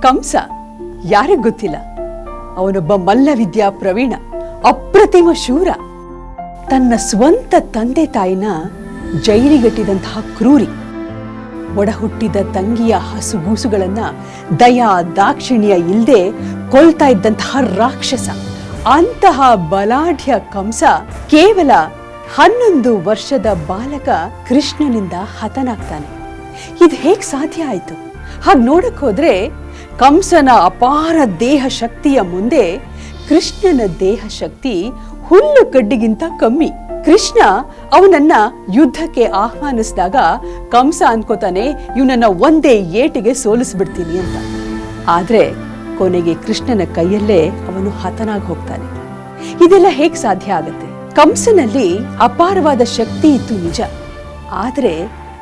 ಕಂಸ, ಯಾರಿಗ್ ಗೊತ್ತಿಲ್ಲ? ಅವನೊಬ್ಬ ಮಲ್ಲವಿದ್ಯಾ ಪ್ರವೀಣ, ಅಪ್ರತಿಮ ಶೂರ. ತನ್ನ ಸ್ವಂತ ತಂದೆ ತಾಯಿನ ಜೈಲಿಗಟ್ಟಿದಂತಹ ಕ್ರೂರಿ. ಒಡಹುಟ್ಟಿದ ತಂಗಿಯ ಹಸುಗೂಸುಗಳನ್ನ ದಯಾ ದಾಕ್ಷಿಣ್ಯ ಇಲ್ಲದೆ ಕೊಲ್ತಾ ಇದ್ದಂತಹ ರಾಕ್ಷಸ. ಅಂತಹ ಬಲಾಢ್ಯ ಕಂಸ ಕೇವಲ ಹನ್ನೊಂದು ವರ್ಷದ ಬಾಲಕ ಕೃಷ್ಣನಿಂದ ಹತನಾಗ್ತಾನೆ. ಇದು ಹೇಗ್ ಸಾಧ್ಯ ಆಯ್ತು? ಹಾಗೆ ನೋಡಕ್ ಹೋದ್ರೆ ಕಂಸನ ಅಪಾರ ದೇಹ ಶಕ್ತಿಯ ಮುಂದೆ ಕೃಷ್ಣನ ದೇಹ ಶಕ್ತಿ ಹುಲ್ಲು ಕಡ್ಡಿಗಿಂತ ಕಮ್ಮಿ. ಕೃಷ್ಣ ಅವನನ್ನ ಯುದ್ಧಕ್ಕೆ ಆಹ್ವಾನಿಸಿದಾಗ ಕಂಸ ಅನ್ಕೋತಾನೆ, ಇವನನ್ನ ಒಂದೇ ಏಟಿಗೆ ಸೋಲಿಸ್ಬಿಡ್ತೀನಿ ಅಂತ. ಆದ್ರೆ ಕೊನೆಗೆ ಕೃಷ್ಣನ ಕೈಯಲ್ಲೇ ಅವನು ಹತನಾಗಿ ಹೋಗ್ತಾನೆ. ಇದೆಲ್ಲ ಹೇಗ್ ಸಾಧ್ಯ ಆಗುತ್ತೆ? ಕಂಸನಲ್ಲಿ ಅಪಾರವಾದ ಶಕ್ತಿ ಇತ್ತು ನಿಜ. ಆದ್ರೆ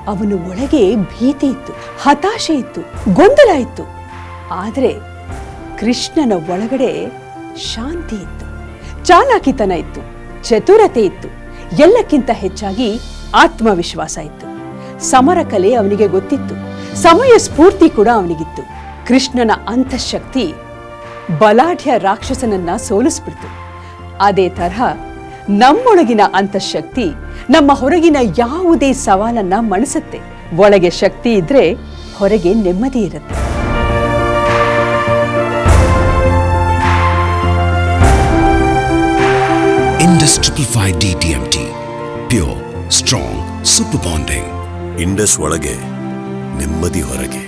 ಅವನು ಒಳಗೆ ಭೀತಿ ಇತ್ತು, ಹತಾಶೆ ಇತ್ತು, ಗೊಂದಲ ಇತ್ತು. ಆದ್ರೆ ಕೃಷ್ಣನ ಒಳಗಡೆ ಶಾಂತಿ ಇತ್ತು ಚಾಲಾಕಿತನ ಇತ್ತು, ಚತುರತೆ ಇತ್ತು, ಎಲ್ಲಕ್ಕಿಂತ ಹೆಚ್ಚಾಗಿ ಆತ್ಮವಿಶ್ವಾಸ ಇತ್ತು. ಸಮರ ಕಲೆ ಅವನಿಗೆ ಗೊತ್ತಿತ್ತು, ಸಮಯ ಸ್ಫೂರ್ತಿ ಕೂಡ ಅವನಿಗಿತ್ತು. ಕೃಷ್ಣನ ಅಂತಃಶಕ್ತಿ ಬಲಾಢ್ಯ ರಾಕ್ಷಸನನ್ನ ಸೋಲಿಸ್ಬಿಡ್ತು. ಅದೇ ತರಹ ನಮ್ಮೊಳಗಿನ ಅಂತಃಶಕ್ತಿ ನಮ್ಮ ಹೊರಗಿನ ಯಾವುದೇ ಸವಾಲನ್ನ ಮಣಿಸುತ್ತೆ. ಒಳಗೆ ಶಕ್ತಿ ಇದ್ರೆ ಹೊರಗೆ ನೆಮ್ಮದಿ ಇರುತ್ತೆ. Indus Triple Five DTMT. Pure, strong, super bonding. Indus ಒಳಗೆ ನೆಮ್ಮದಿ ಹೊರಗೆ